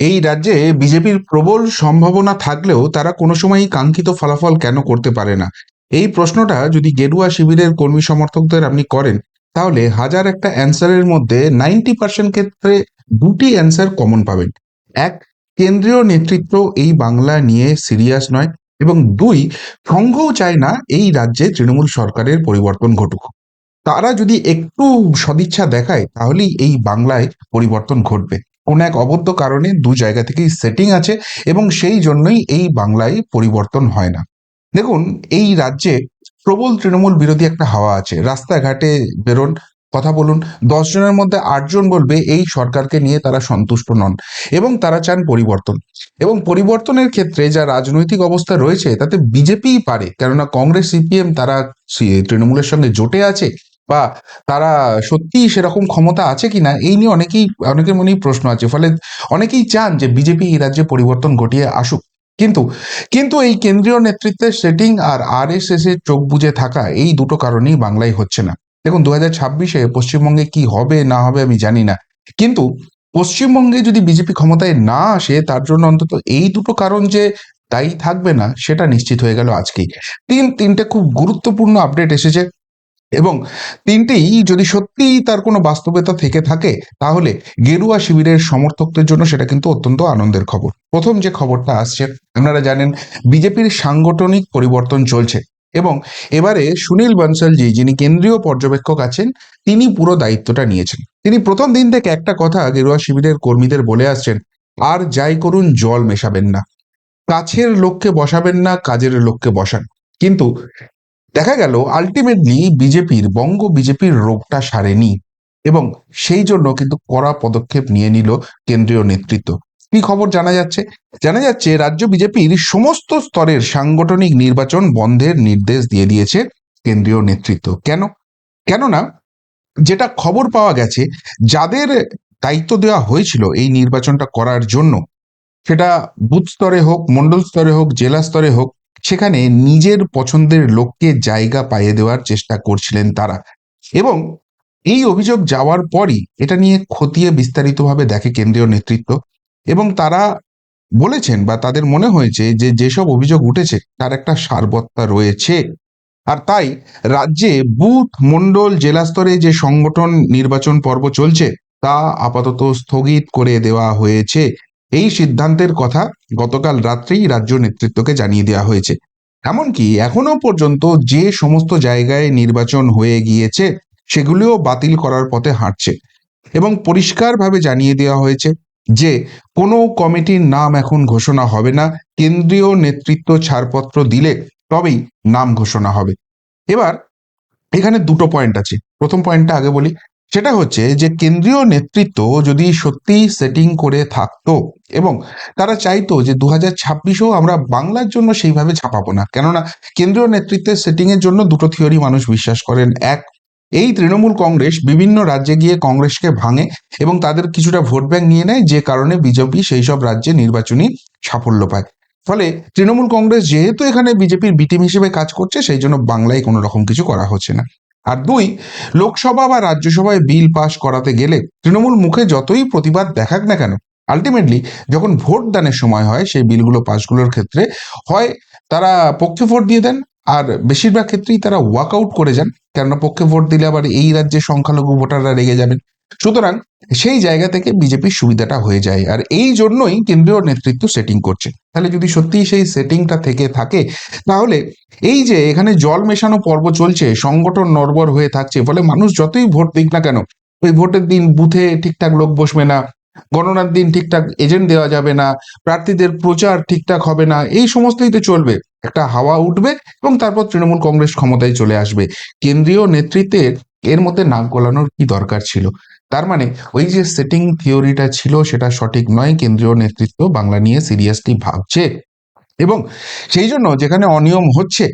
এই রাজ্যে বিজেপির প্রবল সম্ভাবনা থাকলেও তারা কোনো সময়ই কাঙ্ক্ষিত ফলাফল কেন করতে পারে না? এই প্রশ্নটা যদি গেরুয়া শিবিরের কর্মী সমর্থকদের আপনি করেন, তাহলে হাজার একটা অ্যান্সারের মধ্যে নাইনটি পার্সেন্ট ক্ষেত্রে দুটি অ্যান্সার কমন পাবেন। এক, কেন্দ্রীয় নেতৃত্ব এই বাংলা নিয়ে সিরিয়াস নয় এবং দুই সংঘও চায় না এই রাজ্যে তৃণমূল সরকারের পরিবর্তন ঘটুক। তারা যদি একটু সদিচ্ছা দেখায়, তাহলেই এই বাংলায় পরিবর্তন ঘটবে। কোন এক অবদ্ধ কারণে দু জায়গা থেকেই সেটিং আছে এবং সেই জন্যই এই বাংলায় পরিবর্তন হয় না। দেখুন, এই রাজ্যে প্রবল তৃণমূল বিরোধী একটা হাওয়া আছে। রাস্তাঘাটে বেরোন, কথা বলুন। দশ জনের মধ্যে আটজন বলবে, এই সরকারকে নিয়ে তারা সন্তুষ্ট নন। এবং তারা চান পরিবর্তন। এবং পরিবর্তনের ক্ষেত্রে যা রাজনৈতিক অবস্থা রয়েছে, তাতে বিজেপিই পারে। কেননা, কংগ্রেস, সিপিএম তারা তৃণমূলের সঙ্গে জোটে আছে। বা তারা সত্যিই সেরকম ক্ষমতা আছে কিনা, এই নিয়ে অনেকেই, অনেকের মনেই প্রশ্ন আছে। ফলে অনেকেই চান যে বিজেপি এই রাজ্যে পরিবর্তন ঘটিয়ে আসুক। কিন্তু কিন্তু এই কেন্দ্রীয় নেতৃত্বের সেটিং আর আর এস এস এর চোখ বুজে থাকা এই দুটো কারণেই বাংলায় হচ্ছে না। দেখুন দু হাজার ছাব্বিশে পশ্চিমবঙ্গে কি হবে, না হবে আমি জানি না। কিন্তু পশ্চিমবঙ্গে যদি বিজেপি ক্ষমতায় না আসে, তার জন্য অন্তত এই দুটো কারণ যে দায়ী থাকবে না, সেটা নিশ্চিত হয়ে গেল আজকেই। তিন, তিনটে খুব গুরুত্বপূর্ণ আপডেট এসেছে। এবং তিনটেই যদি সত্যিই তার কোনো বাস্তবতা থেকে থাকে, তাহলে গেরুয়া শিবিরের সমর্থকদের জন্য সেটা কিন্তু অত্যন্ত আনন্দের খবর। প্রথম যে খবরটা আসছে, আপনারা জানেন বিজেপির সাংগঠনিক পরিবর্তন চলছে এবং এবারে সুনীল বনসলজি, যিনি কেন্দ্রীয় পর্যবেক্ষক আছেন, তিনি পুরো দায়িত্বটা নিয়েছেন। তিনি প্রথম দিন থেকে একটা কথা গেরুয়া শিবিরের কর্মীদের বলে আসছেন, আর যাই করুন, জল মেশাবেন না। কাছের লোককে বসাবেন না, কাজের লোককে বসান। কিন্তু দেখা গেল আলটিমেটলি বিজেপির, বঙ্গ বিজেপির রোগটা সারেনি এবং সেই জন্য কিন্তু কড়া পদক্ষেপ নিয়ে নিল কেন্দ্রীয় নেতৃত্ব। কি খবর জানা যাচ্ছে? জানা যাচ্ছে, রাজ্য বিজেপির সমস্ত স্তরের সাংগঠনিক নির্বাচন বন্ধের নির্দেশ দিয়ে দিয়েছে কেন্দ্রীয় নেতৃত্ব। কেন? কেননা, যেটা খবর পাওয়া গেছে, যাদের দায়িত্ব দেওয়া হয়েছিল এই নির্বাচনটা করার জন্য, সেটা বুথ স্তরে হোক মন্ডল স্তরে হোক, জেলা স্তরে হোক সেখানে নিজের পছন্দের লোককে জায়গা পাইয়ে দেওয়ার চেষ্টা করছিলেন তারা। এবং এই অভিযোগ যাওয়ার পরই এটা নিয়ে খতিয়ে বিস্তারিতভাবে দেখে কেন্দ্রীয় নেতৃত্ব এবং তারা বলেছেন বা তাদের মনে হয়েছে যে যেসব অভিযোগ উঠেছে তার একটা সারবত্তা রয়েছে। আর তাই রাজ্যে বুথ মন্ডল জেলা স্তরে যে সংগঠন নির্বাচন পর্ব চলছে তা আপাতত স্থগিত করে দেওয়া হয়েছে। এই সিদ্ধান্তের কথা গতকাল রাত্রেই রাজ্য নেতৃত্বকে জানিয়ে দেওয়া হয়েছে। এমনকি এখনও পর্যন্ত যে সমস্ত জায়গায় নির্বাচন হয়ে গিয়েছে, সেগুলিও বাতিল করার পথে হাঁটছে এবং পরিষ্কারভাবে জানিয়ে দেওয়া হয়েছে যে কোনো কমিটির নাম এখন ঘোষণা হবে না, কেন্দ্রীয় নেতৃত্ব ছাড়পত্র দিলে তবেই নাম ঘোষণা হবে। এবার এখানে দুটো পয়েন্ট আছে। প্রথম পয়েন্টটা আগে বলি সেটা হচ্ছে যে কেন্দ্রীয় নেতৃত্ব যদি সত্যি সেটিং করে থাকতো এবং তারা চাইতো যে দু হাজার ছাব্বিশেও আমরা বাংলার জন্য সেইভাবে ছাপাবো না। কেননা কেন্দ্রীয় নেতৃত্বের সেটিং এর জন্য দুটো থিওরি মানুষ বিশ্বাস করেন। এক, এই তৃণমূল কংগ্রেস বিভিন্ন রাজ্যে গিয়ে কংগ্রেসকে ভাঙে এবং তাদের কিছুটা ভোট ব্যাংক নিয়ে নেয়, যে কারণে বিজেপি সেই সব রাজ্যে নির্বাচনী সাফল্য পায়। ফলে তৃণমূল কংগ্রেস যেহেতু এখানে বিজেপির বিটিম হিসেবে কাজ করছে, সেই জন্য বাংলায় কোনো রকম কিছু করা হচ্ছে না। আর দুই, লোকসভা বা রাজ্যসভায় বিল পাশ করাতে গেলে তৃণমূল মুখে যতই প্রতিবাদ দেখাক না কেন আলটিমেটলি যখন ভোট দানের সময় হয়, সেই বিলগুলো পাশগুলোর ক্ষেত্রে হয়, তারা পক্ষে ভোট দিয়ে দেন, আর বেশিরভাগ ক্ষেত্রেই তারা ওয়াক আউট করে যান, কেননা পক্ষে ভোট দিলে আবার এই রাজ্যে সংখ্যালঘু ভোটাররা রেগে যাবেন। সুতরাং সেই জায়গা থেকে বিজেপির সুবিধাটা হয়ে যায়। আর এই জন্যই কেন্দ্রীয় নেতৃত্ব সেটিং করছে। তাহলে যদি সত্যিই সেই সেটিংটা থেকে থাকে, তাহলে এই যে এখানে জল মেশানো পর্ব চলছে, সংগঠন নড়বড় হয়ে থাকছে, ফলে মানুষ যতই ভোট দিক না কেন, ওই ভোটের দিন বুথে ঠিকঠাক লোক বসবে না, গণনার দিন ঠিকঠাক এজেন্ট দেওয়া যাবে না, প্রার্থীদের প্রচার ঠিকঠাক হবে না, এই সমস্তই তো চলবে। একটা হাওয়া উঠবে এবং তারপর তৃণমূল কংগ্রেস ক্ষমতায় চলে আসবে। কেন্দ্রীয় নেতৃত্বের এর মধ্যে নাক গলানোর কি দরকার ছিল? তার মানে ওই যে সেটিং থিওরিটা ছিল সেটা সঠিক নয়, কেন্দ্রীয় নেতৃত্ব বাংলা নিয়ে সিরিয়াসলি ভাবছে। এবং সেই জন্য যেখানে অনিয়ম হচ্ছে,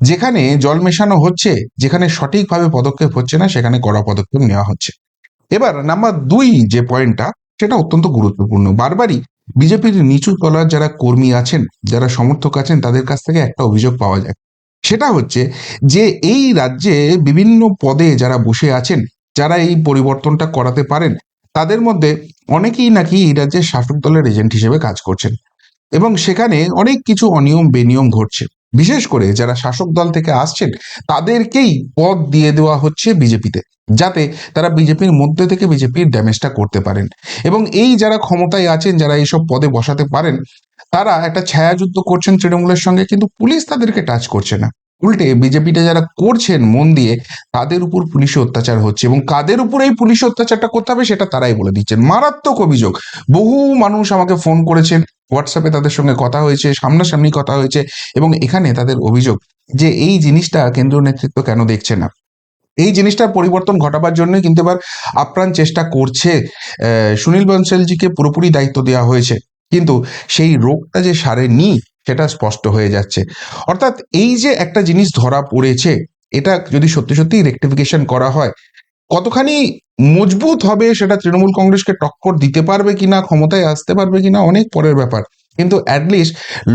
যেখানে জল মেশানো হচ্ছে, যেখানে সঠিকভাবে পদক্ষেপ হচ্ছে না, সেখানে কড়া পদক্ষেপ নেওয়া হচ্ছে। এবার নাম্বার দুই যে পয়েন্টটা সেটা অত্যন্ত গুরুত্বপূর্ণ। বারবারই বিজেপির নিচু তলার যারা কর্মী আছেন, যারা সমর্থক আছেন, তাদের কাছ থেকে একটা অভিযোগ পাওয়া যায়। সেটা হচ্ছে যে এই রাজ্যে বিভিন্ন পদে যারা বসে আছেন যারা এই পরিবর্তনটা করাতে পারেন, তাদের মধ্যে অনেকেই নাকি এই রাজ্যের শাসক দলের এজেন্ট হিসেবে কাজ করছেন এবং সেখানে অনেক কিছু অনিয়ম বেনিয়ম ঘটছে। বিশেষ করে যারা শাসক দল থেকে আসছেন, তাদেরকেই পদ দিয়ে দেওয়া হচ্ছে বিজেপিতে, যাতে তারা বিজেপির মধ্যে থেকে বিজেপির ড্যামেজটা করতে পারেন। এবং এই যারা ক্ষমতায় আছেন, যারা এইসব পদে বসাতে পারেন, তারা একটা ছায়াযুদ্ধ করছেন তৃণমূলের সঙ্গে, কিন্তু পুলিশ তাদেরকে টাচ করছে না। উল্টে বিজেপিটা যারা করছেন মন দিয়ে, তাদের উপর পুলিশে অত্যাচার হচ্ছে এবং কাদের উপর এই পুলিশ অত্যাচারটা করতে হবে সেটা তারাই বলে দিচ্ছেন। মারাত্মক অভিযোগ। বহু মানুষ আমাকে ফোন করেছেন, হোয়াটসঅ্যাপে তাদের সঙ্গে কথা হয়েছে, সামনাসামনি কথা হয়েছে এবং এখানে তাদের অভিযোগ যে এই জিনিসটা কেন্দ্রীয় নেতৃত্ব কেন দেখছে না। এই জিনিসটার পরিবর্তন ঘটাবার জন্য কিন্তু এবার আপ্রাণ চেষ্টা করছে সুনীল বনসেলজিকে পুরোপুরি দায়িত্ব দেওয়া হয়েছে। কিন্তু সেই রোগটা যে সারেনি সেটা স্পষ্ট হয়ে যাচ্ছে। অর্থাৎ এই যে একটা জিনিস ধরা পড়েছে, এটা যদি সত্যি সত্যি রেকটিফিকেশন করা হয়, কতখানি মজবুত হবে সেটা তৃণমূল কংগ্রেসকে টক্কর দিতে পারবে কিনা, ক্ষমতায় আসতে পারবে কিনা, অনেক পরের ব্যাপার। কিন্তু অ্যাটলিস্ট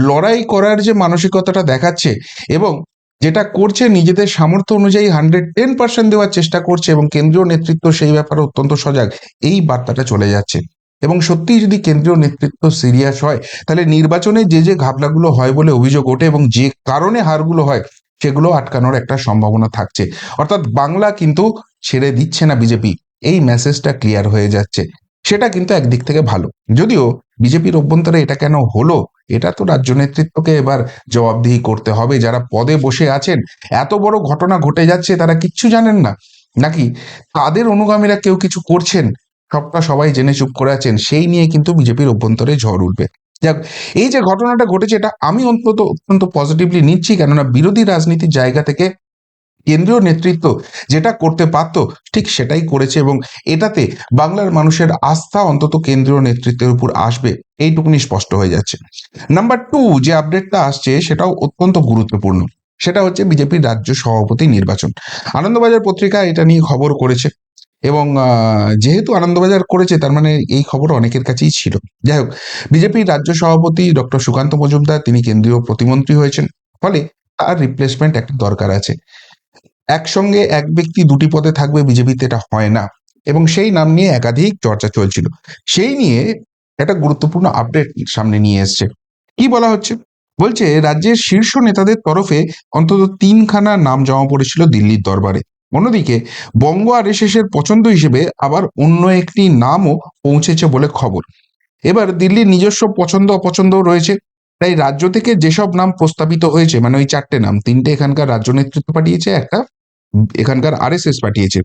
লড়াই করার যে মানসিকতাটা দেখাচ্ছে এবং যেটা করছে নিজেদের সামর্থ্য অনুযায়ী হান্ড্রেড টেন পার্সেন্ট দেওয়ার চেষ্টা করছে এবং কেন্দ্রীয় নেতৃত্ব সেই ব্যাপারে অত্যন্ত সজাগ, এই বার্তাটা চলে যাচ্ছে। এবং সত্যিই যদি কেন্দ্রীয় নেতৃত্ব সিরিয়াস হয়, তাহলে নির্বাচনে যে যে ঘাবলাগুলো হয় বলে অভিযোগ ওঠে এবং যে কারণে হারগুলো হয়, সেগুলো আটকানোর একটা সম্ভাবনা থাকছে। অর্থাৎ বাংলা কিন্তু ছেড়ে দিচ্ছে না বিজেপি এই মেসেজটা ক্লিয়ার হয়ে যাচ্ছে। সেটা কিন্তু একদিক থেকে ভালো। যদিও বিজেপির অভ্যন্তরে এটা কেন হলো, এটা তো রাজ্য নেতৃত্বকে এবার জবাবদিহি করতে হবে। যারা পদে বসে আছেন, এত বড় ঘটনা ঘটে যাচ্ছে, তারা কিচ্ছু জানেন না। নাকি তাদের অনুগামীরা কেউ কিছু করছেন? সবটা সবাই জেনে চুপ করে আছেন, সেই নিয়ে কিন্তু বিজেপির অভ্যন্তরে ঝড় উঠবে। যাক, এই যে ঘটনাটা ঘটেছে, এটা আমি অন্তত অত্যন্ত পজিটিভলি নিচ্ছি, কেননা বিরোধী রাজনীতির জায়গা থেকে কেন্দ্রীয় নেতৃত্ব যেটা করতে পারতো, ঠিক সেটাই করেছে এবং এটাতে বাংলার মানুষের আস্থা অন্তত কেন্দ্রীয় নেতৃত্বের উপর আসবে, এইটুকুনি স্পষ্ট হয়ে যাচ্ছে। নাম্বার টু যে আপডেটটা আসছে, সেটাও অত্যন্ত গুরুত্বপূর্ণ। সেটা হচ্ছে বিজেপির রাজ্য সভাপতি নির্বাচন। আনন্দবাজার পত্রিকা এটা নিয়ে খবর করেছে। এবং যেহেতু আনন্দবাজার করেছে, তার মানে এই খবর অনেকের কাছেই ছিল। যাই হোক বিজেপির রাজ্য সভাপতি ডক্টর সুকান্ত মজুমদার, তিনি কেন্দ্রীয় প্রতিমন্ত্রী হয়েছেন, ফলে তার রিপ্লেসমেন্ট একটা দরকার আছে। একসঙ্গে এক ব্যক্তি দুটি পদে থাকবে বিজেপিতে এটা হয় না, এবং সেই নাম নিয়ে একাধিক চর্চা চলছিল। সেই নিয়ে একটা গুরুত্বপূর্ণ আপডেট সামনে নিয়ে এসছে। কি বলা হচ্ছে? বলছে, রাজ্যের শীর্ষ নেতাদের তরফে অন্তত তিনখানা নাম জমা পড়েছিল দিল্লির দরবারে। অন্যদিকে বঙ্গ আর এর পছন্দ হিসেবে আবার অন্য একটি নামও পৌঁছেছে বলে খবর। এবার দিল্লির নিজস্ব পছন্দ অপছন্দও রয়েছে। তাই রাজ্য থেকে যেসব নাম প্রস্তাবিত হয়েছে মানে ওই চারটে নাম, তিনটে এখানকার রাজ্য নেতৃত্ব পাঠিয়েছে, একটা এখানকার আরএসএস পাঠিয়েছে।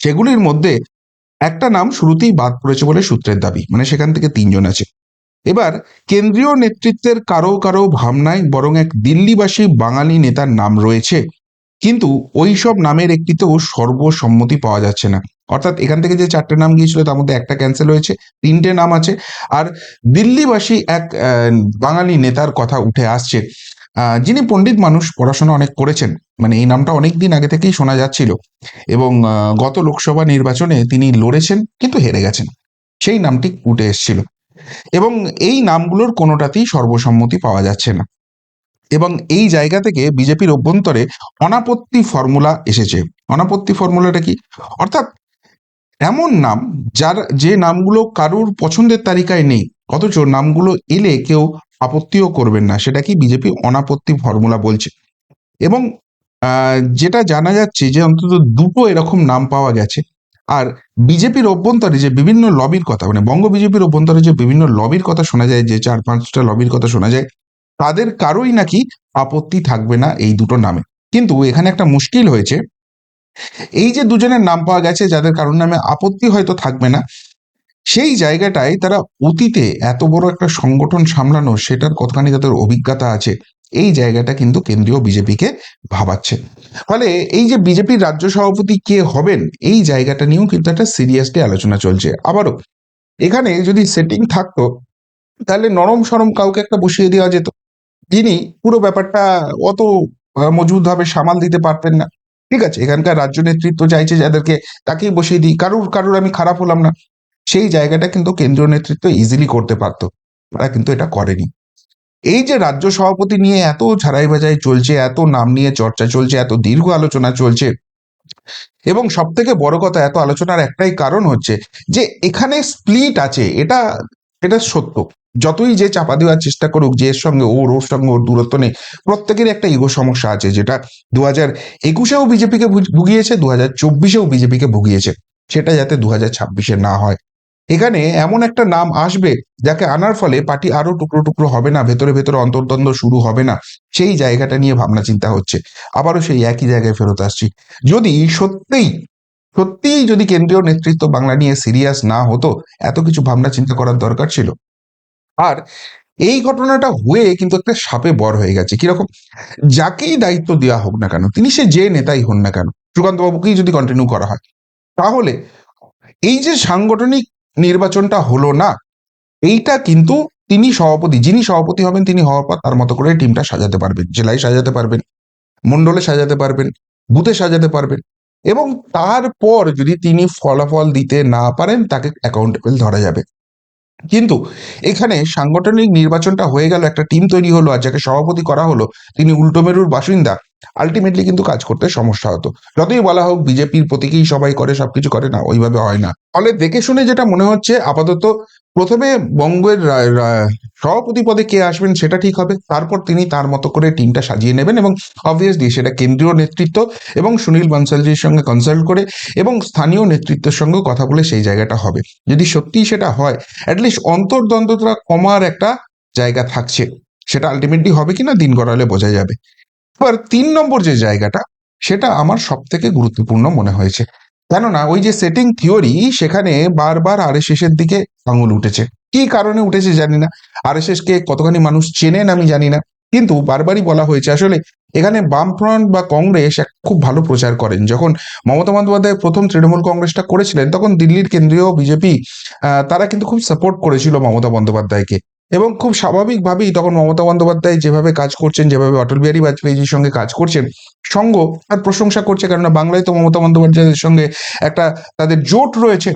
সেগুলির মধ্যে একটা নাম শুরুতেই বাদ পড়েছে বলে সূত্রের দাবি মানে সেখান থেকে তিনজন আছে। এবার কেন্দ্রীয় নেতৃত্বের কারও কারও ভাবনায় বরং এক দিল্লিবাসী বাঙালি নেতার নাম রয়েছে। কিন্তু ওই সব নামের একটিতেও সর্বসম্মতি পাওয়া যাচ্ছে না। অর্থাৎ এখান থেকে যে চারটে নাম গিয়েছিল, তার মধ্যে একটা ক্যান্সেল হয়েছে, তিনটে নাম আছে, আর দিল্লিবাসী এক বাঙালি নেতার কথা উঠে আসছে। যিনি পণ্ডিত মানুষ, পড়াশোনা অনেক করেছেন। মানে এই নামটা অনেক দিন আগে থেকেই শোনা যাচ্ছিল। এবং গত লোকসভা নির্বাচনে তিনি লড়েছেন, কিন্তু হেরে গেছেন। সেই নামটি উঠে এসেছিল। এবং এই নামগুলোর কোনোটাতেই সর্বসম্মতি পাওয়া যাচ্ছে না। এবং এই জায়গা থেকে বিজেপির অভ্যন্তরে অনাপত্তি ফর্মুলা এসেছে। অনাপত্তি ফর্মুলাটা কি? অর্থাৎ এমন নাম যার যে নামগুলো কারুর পছন্দের তালিকায় নেই, অথচ নামগুলো এলে কেউ আপত্তিও করবেন না, সেটা কি বিজেপি অনাপত্তি ফর্মুলা বলছে? এবং যেটা জানা যাচ্ছে যে অন্তত দুটো এরকম নাম পাওয়া গেছে, আর বিজেপির অভ্যন্তরে যে বিভিন্ন লবির কথা মানে বঙ্গ বিজেপির অভ্যন্তরে যে বিভিন্ন লবির কথা শোনা যায়, যে চার পাঁচটা লবির কথা শোনা যায় তাদের কারোই নাকি আপত্তি থাকবে না এই দুটো নামে। কিন্তু এখানে একটা মুশকিল হয়েছে। এই যে দুজনের নাম পাওয়া গেছে, যাদের কারোর নামে আপত্তি হয়তো থাকবে না, সেই জায়গাটায় তারা অতীতে এত বড় একটা সংগঠন সামলানো, সেটার কতখানি তাদের অভিজ্ঞতা আছে, এই জায়গাটা কিন্তু কেন্দ্রীয় বিজেপিকে ভাবাচ্ছে। ফলে এই যে বিজেপির রাজ্য সভাপতি কে হবেন, এই জায়গাটা নিয়েও কিন্তু একটা সিরিয়াসলি আলোচনা চলছে। আবারও, এখানে যদি সেটিং থাকতো, তাহলে নরম সরম কাউকে একটা বসিয়ে দেওয়া যেত। যিনি পুরো ব্যাপারটা অত মজবুতভাবে সামাল দিতে পারতেন না। ঠিক আছে, এখানকার রাজ্য নেতৃত্ব চাইছে যাদেরকে তাকেই বসিয়ে দিই, কারুর কারুর আমি খারাপ হলাম না। সেই জায়গাটা কিন্তু কেন্দ্রীয় নেতৃত্ব ইজিলি করতে পারতো তারা কিন্তু এটা করেনি। এই যে রাজ্য সভাপতি নিয়ে এত ঝাড়াই বাজাই চলছে, এত নাম নিয়ে চর্চা চলছে, এত দীর্ঘ আলোচনা চলছে, এবং সব থেকে বড় কথা, এত আলোচনার একটাই কারণ হচ্ছে যে এখানে স্প্লিট আছে, এটা এটা সত্য। যতই যে চাপা দেওয়ার চেষ্টা করুক, যে এর সঙ্গে ওর ওর সঙ্গে ওর দূরত্ব নেই প্রত্যেকের একটা ইগো সমস্যা আছে, যেটা দু হাজার একুশেও বিজেপিকে ভুগিয়েছে দু হাজার চব্বিশেও বিজেপিকে ভুগিয়েছে, সেটা যাতে দু হাজার ছাব্বিশে না হয়। এখানে এমন একটা নাম আসবে, যাকে আনার ফলে পার্টি আরও টুকরো টুকরো হবে না, ভেতরে ভেতরে অন্তর্দ্বন্দ্ব শুরু হবে না, সেই জায়গাটা নিয়ে ভাবনা চিন্তা হচ্ছে। আবারও সেই একই জায়গায় ফেরত আসছি। যদি সত্যিই সত্যিই যদি কেন্দ্রীয় নেতৃত্ব বাংলা নিয়ে সিরিয়াস না হতো, এত কিছু ভাবনা চিন্তা করার দরকার ছিল। আর এই ঘটনাটা হয়ে কিন্তু একটা সাপে বর হয়ে গেছে, কীরকম? যাকেই দায়িত্ব দেওয়া হোক না কেন, তিনি সে যে নেতাই হন না কেন সুকান্ত বাবুকেই যদি কন্টিনিউ করা হয়, তাহলে এই যে সাংগঠনিক নির্বাচনটা হলো না, এইটা কিন্তু তিনি সভাপতি, যিনি সভাপতি হবেন তিনি হওয়ার পর তার মতো করে টিমটা সাজাতে পারবেন, জেলায় সাজাতে পারবেন মন্ডলে সাজাতে পারবেন বুথে সাজাতে পারবেন এবং তারপর যদি তিনি ফলাফল দিতে না পারেন, তাকে অ্যাকাউন্টেবল ধরা যাবে। কিন্তু এখানে সাংগঠনিক নির্বাচনটা হয়ে গেল, একটা টিম তৈরি হলো আর যাকে সভাপতি করা হলো, তিনি উল্টোমেরুর বাসিন্দা। আলটিমেটলি কিন্তু কাজ করতে সমস্যা হতো। যতই বলা হোক, বিজেপির প্রতীকেই সবাই করে, সবকিছু করে না, ওইভাবে হয় না। ফলে দেখে শুনে যেটা মনে হচ্ছে, আপাতত প্রথমে বঙ্গের সভাপতি পদে কে আসবেন সেটা ঠিক হবে, তারপর তিনি তার মতো করে টিমটা সাজিয়ে নেবেন এবং অবভিয়াসলি সেটা কেন্দ্রীয় নেতৃত্ব এবং সুনীল বানসালজির সঙ্গে কনসাল্ট করে এবং স্থানীয় নেতৃত্বের সঙ্গে কথা বলে সেই জায়গাটা হবে। যদি সত্যিই সেটা হয় অ্যাটলিস্ট অন্তর্দ্বন্দ্বতা কমার একটা জায়গা থাকছে। সেটা আলটিমেটলি হবে কিনা, দিন গড়ালে বোঝা যাবে। এবার তিন নম্বর যে জায়গাটা, সেটা আমার সব থেকে গুরুত্বপূর্ণ মনে হয়েছে। কেননা, ওই যে সেটিং থিওরি সেখানে বারবার আর এর দিকে আঙুল উঠেছে। কি কারণে উঠেছে জানি না। আর কে কতখানি মানুষ চেনেন আমি জানি না। কিন্তু বারবারই বলা হয়েছে, আসলে এখানে বামফ্রন্ট বা কংগ্রেস এক খুব ভালো প্রচার করেন। যখন মমতা বন্দ্যোপাধ্যায় প্রথম তৃণমূল কংগ্রেসটা করেছিলেন, তখন দিল্লির কেন্দ্রীয় বিজেপি তারা কিন্তু খুব সাপোর্ট করেছিল মমতা বন্দ্যোপাধ্যায়কে। এবং খুব স্বাভাবিকভাবেই তখন মমতা বন্দ্যোপাধ্যায় যেভাবে কাজ করছেন, যেভাবে অটল বিহারী বাজপেয়ীজির সঙ্গে কাজ করছেন, সঙ্গ আর প্রশংসা করছে। কেননা বাংলায় তো মমতা বন্দ্যোপাধ্যায়ের সঙ্গে একটা তাদের জোট রয়েছে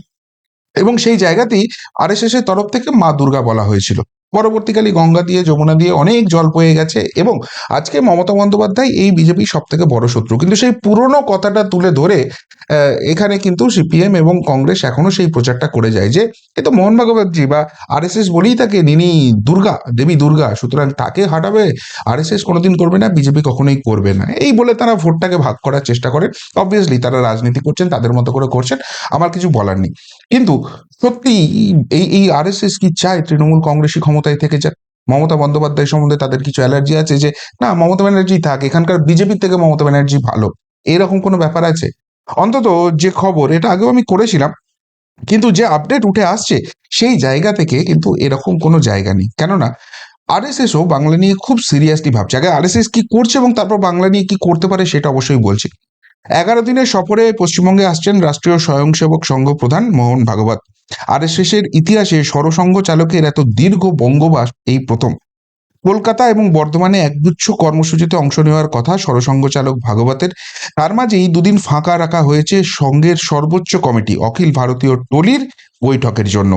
এবং সেই জায়গাতেই আর এস এর তরফ থেকে মা দুর্গা বলা হয়েছিল। পরবর্তীকালে গঙ্গা দিয়ে, যমুনা দিয়ে অনেক জল বয়ে গেছে এবং আজকে মমতা বন্দ্যোপাধ্যায় এই বিজেপি সব থেকে বড় শত্রু। কিন্তু সেই পুরনো কথাটা তুলে ধরে এখানে কিন্তু সিপিএম এবং কংগ্রেস এখনও সেই প্রচারটা করে যায় যে, এ তো মোহন ভাগবতজি বা এস বলেই তাকে নিনি দুর্গা, দেবী দুর্গা, সুতরাং তাকে হাঁটাবে আর এস এস কোনোদিন করবে না, বিজেপি কখনোই করবে না। এই বলে তারা ভোটটাকে ভাগ করার চেষ্টা করে অবভিয়াসলি তারা রাজনীতি করছেন, তাদের মতো করে করছেন, আমার কিছু বলার নেই। কিন্তু সত্যি এই এই আর এস এস কি চায়, তৃণমূল কংগ্রেসই ক্ষমতায় থেকে যাক। মমতা বন্দ্যোপাধ্যায় সম্বন্ধে তাদের কিছু অ্যালার্জি আছে যে, না, মমতা ব্যানার্জি থাক, এখানকার বিজেপির থেকে মমতা ব্যানার্জি ভালো। এরকম কোনো ব্যাপার আছে? অন্তত যে খবর, এটা আগেও আমি করেছিলাম, কিন্তু যে আপডেট উঠে আসছে, সেই জায়গা থেকে কিন্তু এরকম কোনো জায়গা নেই। কেননা আর এস আরএসএসও বাংলা নিয়ে খুব সিরিয়াসলি ভাবছে। আগে আরএসএস কি করছে এবং তারপর বাংলা নিয়ে কি করতে পারে সেটা অবশ্যই বলছি। এগারো দিনের সফরে পশ্চিমবঙ্গে আসছেন রাষ্ট্রীয় স্বয়ংসেবক সংঘ প্রধান মোহন ভাগবত। আরএসএস এর ইতিহাসে সরসংঘ চালকের এত দীর্ঘ বঙ্গবাস এই প্রথম। কলকাতা এবং বর্ধমানে একগুচ্ছ কর্মসূচিতে অংশ নেওয়ার কথা সরসংঘ চালক ভাগবতের। তার মাঝেই দুদিন ফাঁকা রাখা হয়েছে সংঘের সর্বোচ্চ কমিটি, অখিল ভারতীয় টলির বৈঠকের জন্য।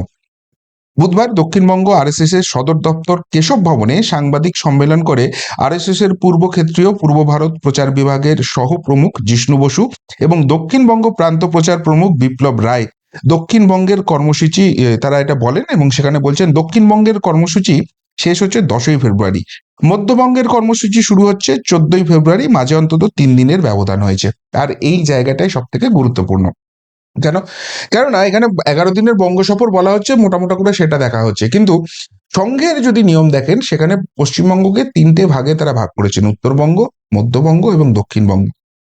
বুধবার দক্ষিণবঙ্গ আরএসএস এর সদর দপ্তর কেশব ভবনে সাংবাদিক সম্মেলন করে আরএসএস এর পূর্ব ক্ষেত্রীয় পূর্ব ভারত প্রচার বিভাগের সহ প্রমুখ জিষ্ণু বসু এবং দক্ষিণবঙ্গ প্রান্ত প্রচার প্রমুখ বিপ্লব রায়। দক্ষিণবঙ্গের কর্মসূচি তারা এটা বলেন এবং সেখানে বলছেন, দক্ষিণবঙ্গের কর্মসূচি শেষ হচ্ছে দশই ফেব্রুয়ারি। মধ্যবঙ্গের কর্মসূচি শুরু হচ্ছে চোদ্দই ফেব্রুয়ারি, মাঝে অন্তত তিন দিনের ব্যবধান হয়েছে। আর এই জায়গাটাই সব থেকে গুরুত্বপূর্ণ। কেন? কেননা এখানে এগারো দিনের বঙ্গ সফর বলা হচ্ছে, মোটামোটা করে সেটা দেখা হচ্ছে। কিন্তু সংঘের যদি নিয়ম দেখেন, সেখানে পশ্চিমবঙ্গকে তিনটে ভাগে তারা ভাগ করেছেন। উত্তরবঙ্গ, মধ্যবঙ্গ এবং দক্ষিণবঙ্গ।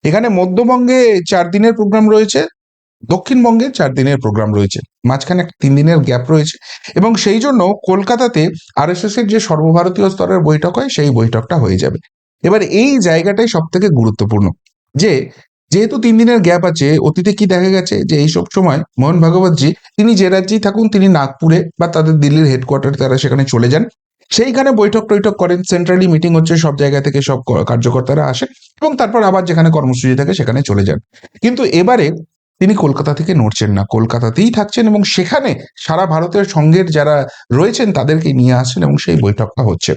এখানে মধ্যবঙ্গে চার দিনের প্রোগ্রাম রয়েছে, দক্ষিণবঙ্গে চার দিনের প্রোগ্রাম রয়েছে। মাঝখানে তিন দিনের গ্যাপ রয়েছে এবং সেই জন্য কলকাতাতে আর এর যে সর্বভারতীয় স্তরের বৈঠক হয়, সেই বৈঠকটা হয়ে যাবে। এবার এই জায়গাটাই সব থেকে গুরুত্বপূর্ণ যে যেহেতু তিন দিনের গ্যাপ আছে, অতীতে কি দেখা গেছে যে এইসব সময় মোহন ভাগবতজি, তিনি যে রাজ্যেই থাকুন, তিনি নাগপুরে বা তাদের দিল্লির হেডকোয়ার্টারে তারা সেখানে চলে যান। সেইখানে বৈঠক টৈঠক করেন সেন্ট্রালি মিটিং হচ্ছে, সব জায়গা থেকে সব কার্যকর্তারা আসে এবং তারপর আবার যেখানে কর্মসূচি থাকে সেখানে চলে যান। কিন্তু এবারে তিনি কলকাতা থেকে নড়ছেন না, কলকাতাতেই থাকছেন এবং সেখানে সারা ভারতের সঙ্গের যারা রয়েছেন, তাদেরকে নিয়ে আসছেন এবং সেই বৈঠকটা হচ্ছে।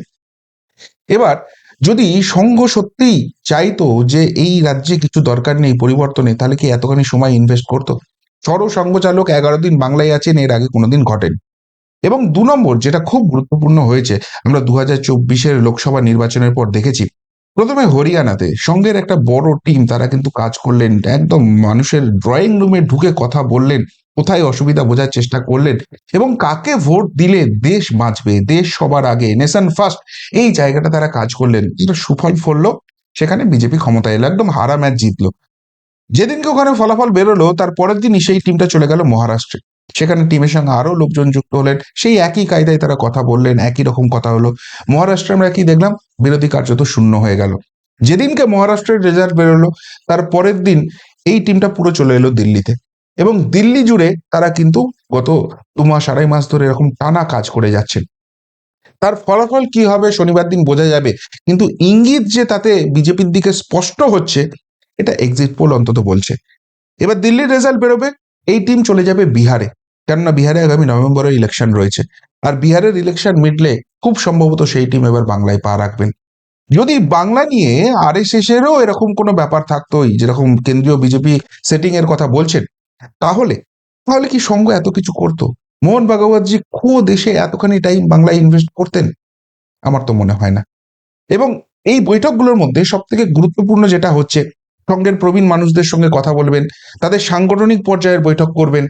এবার যদি সংঘ সত্যিই চাইতো যে এই রাজ্যে কিছু দরকার নেই, পরিবর্তনে, তাহলে কি এতখানি সময় ইনভেস্ট করতো? সরো সংঘচালক এগারো দিন বাংলায় আছেন, এর আগে কোনোদিন ঘটেনি। এবং দু নম্বর, যেটা খুব গুরুত্বপূর্ণ হয়েছে, আমরা দু হাজার চব্বিশের লোকসভা নির্বাচনের পর দেখেছি, প্রথমে হরিয়ানাতে সঙ্গের একটা বড় টিম তারা কিন্তু কাজ করলেন, একদম মানুষের ড্রয়িং রুমে ঢুকে কথা বললেন কোথায় অসুবিধা বোঝার চেষ্টা করলেন এবং কাকে ভোট দিলে দেশ বাঁচবে, দেশ সবার আগে, নেশন ফার্স্ট এই জায়গাটা তারা কাজ করলেন। এটা সুফল ফললো। সেখানে বিজেপি ক্ষমতায় এলো, একদম হারা ম্যাচ জিতলো। যেদিনকে ওখানে ফলাফল বেরোলো, তার পরের দিনই সেই টিমটা চলে গেল মহারাষ্ট্রে। সেখানে টিমের সঙ্গে আরও লোকজন যুক্ত হলেন। সেই একই কায়দায় তারা কথা বললেন, একই রকম কথা হলো। মহারাষ্ট্রে আমরা কি দেখলাম? বিরোধী কার্যত শূন্য হয়ে গেল। যেদিনকে মহারাষ্ট্রের রেজাল্ট বেরোলো, তার পরের দিন এই টিমটা পুরো চলে এলো দিল্লিতে। এবং দিল্লি জুড়ে তারা কিন্তু গত দু মাস, আড়াই মাস ধরে এরকম টানা কাজ করে যাচ্ছেন। তার ফলাফল কি হবে শনিবার দিন বোঝা যাবে, কিন্তু ইঙ্গিত যে তাতে বিজেপির দিকে স্পষ্ট হচ্ছে, এটা এক্সিট পোল অন্তত বলছে। এবার দিল্লির রেজাল্ট বেরোবে, এই টিম চলে যাবে বিহারে। কেননা বিহারে আগামী নভেম্বরে ইলেকশন রয়েছে। আর বিহারের ইলেকশন মিটলে খুব সম্ভবত সেই টিম এবার বাংলায় পা রাখবেন। যদি বাংলা নিয়ে আর এস এরও এরকম কোনো ব্যাপার থাকতোই, যেরকম কেন্দ্রীয় বিজেপি সেটিং এর কথা বলছেন তাহলে? তাহলে কি সঙ্গ এত কিছু করতো? মোহন ভাগবতজি খো দেশে এতখানি টাইম বাংলায় ইনভেস্ট করতেন? আমার তো মনে হয় না। এবং এই বৈঠকগুলোর মধ্যে সব থেকে গুরুত্বপূর্ণ যেটা হচ্ছে, সঙ্গের প্রবীণ মানুষদের সঙ্গে কথা বলবেন, তাদের সাংগঠনিক পর্যায়ের বৈঠক করবেন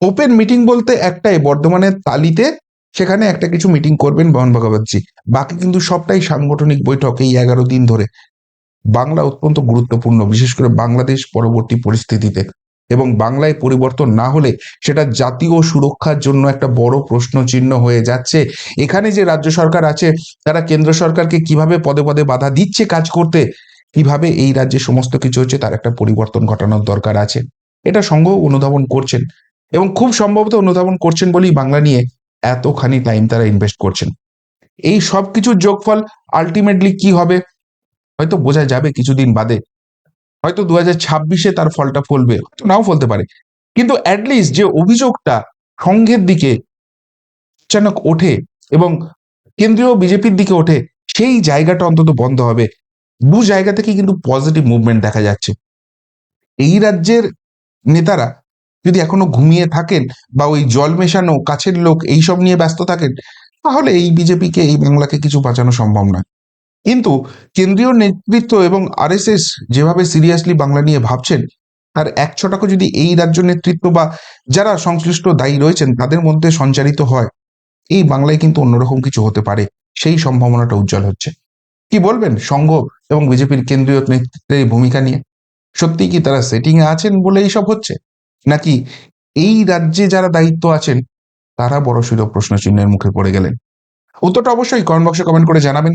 ওপেন মিটিং বলতে একটাই, বর্ধমানের তালিতে সেখানে একটা কিছু মিটিং করবেন মোহন ভাগবতজি। বাকি কিন্তু সবটাই সাংগঠনিক বৈঠক এই এগারো দিন ধরে। বাংলা অত্যন্ত গুরুত্বপূর্ণ, বিশেষ করে বাংলাদেশ পরবর্তী পরিস্থিতিতে। এবং বাংলায় পরিবর্তন না হলে সেটা জাতীয় সুরক্ষার জন্য একটা বড় প্রশ্ন চিহ্ন হয়ে যাচ্ছে। এখানে যে রাজ্য সরকার আছে, তারা কেন্দ্র সরকারকে কীভাবে পদে পদে বাধা দিচ্ছে কাজ করতে, কীভাবে এই রাজ্যে সমস্ত কিছু হচ্ছে তার একটা পরিবর্তন ঘটানোর দরকার আছে। এটা সংঘ অনুধাবন করছেন এবং খুব সম্ভবত অনুধাবন করছেন বলেই বাংলা নিয়ে এতখানি টাইম তারা ইনভেস্ট করছেন। এই সব কিছুর যোগফল আলটিমেটলি কি হবে? হয়তো বোঝা যাবে কিছুদিন বাদে। হয়তো দু হাজার ছাব্বিশে তার ফলটা ফলবে, নাও ফলতে পারে। কিন্তু অ্যাটলিস্ট যে অভিযোগটা সংঘের দিকে অচানক ওঠে এবং কেন্দ্রীয় বিজেপির দিকে ওঠে, সেই জায়গাটা অন্তত বন্ধ হবে। দু জায়গা থেকে কিন্তু পজিটিভ মুভমেন্ট দেখা যাচ্ছে। এই রাজ্যের নেতারা যদি এখনও ঘুমিয়ে থাকেন বা ওই জল মেশানো, কাছের লোক, এইসব নিয়ে ব্যস্ত থাকেন, তাহলে এই বিজেপিকে, এই বাংলাকে কিছু বাঁচানো সম্ভব নয়। কিন্তু কেন্দ্রীয় নেতৃত্ব এবং আরএসএস যেভাবে সিরিয়াসলি বাংলা নিয়ে ভাবছেন তার এক ছটাকে যদি এই রাজ্য নেতৃত্ব বা যারা সংশ্লিষ্ট দায়ী রয়েছেন তাদের মধ্যে সঞ্চারিত হয়, এই বাংলায় কিন্তু অন্যরকম কিছু হতে পারে। সেই সম্ভাবনাটা উজ্জ্বল হচ্ছে। কি বলবেন সংঘ এবং বিজেপির কেন্দ্রীয় নেতৃত্বের ভূমিকা নিয়ে? সত্যি কি তারা সেটিং এ আছেন বলে এইসব হচ্ছে? নাকি এই রাজ্যে যারা দায়িত্ব আছেন, তারা বড়সড় প্রশ্ন চিহ্নের মুখে পড়ে গেলেন? উত্তরটা অবশ্যই কমেন্ট বক্সে কমেন্ট করে জানাবেন।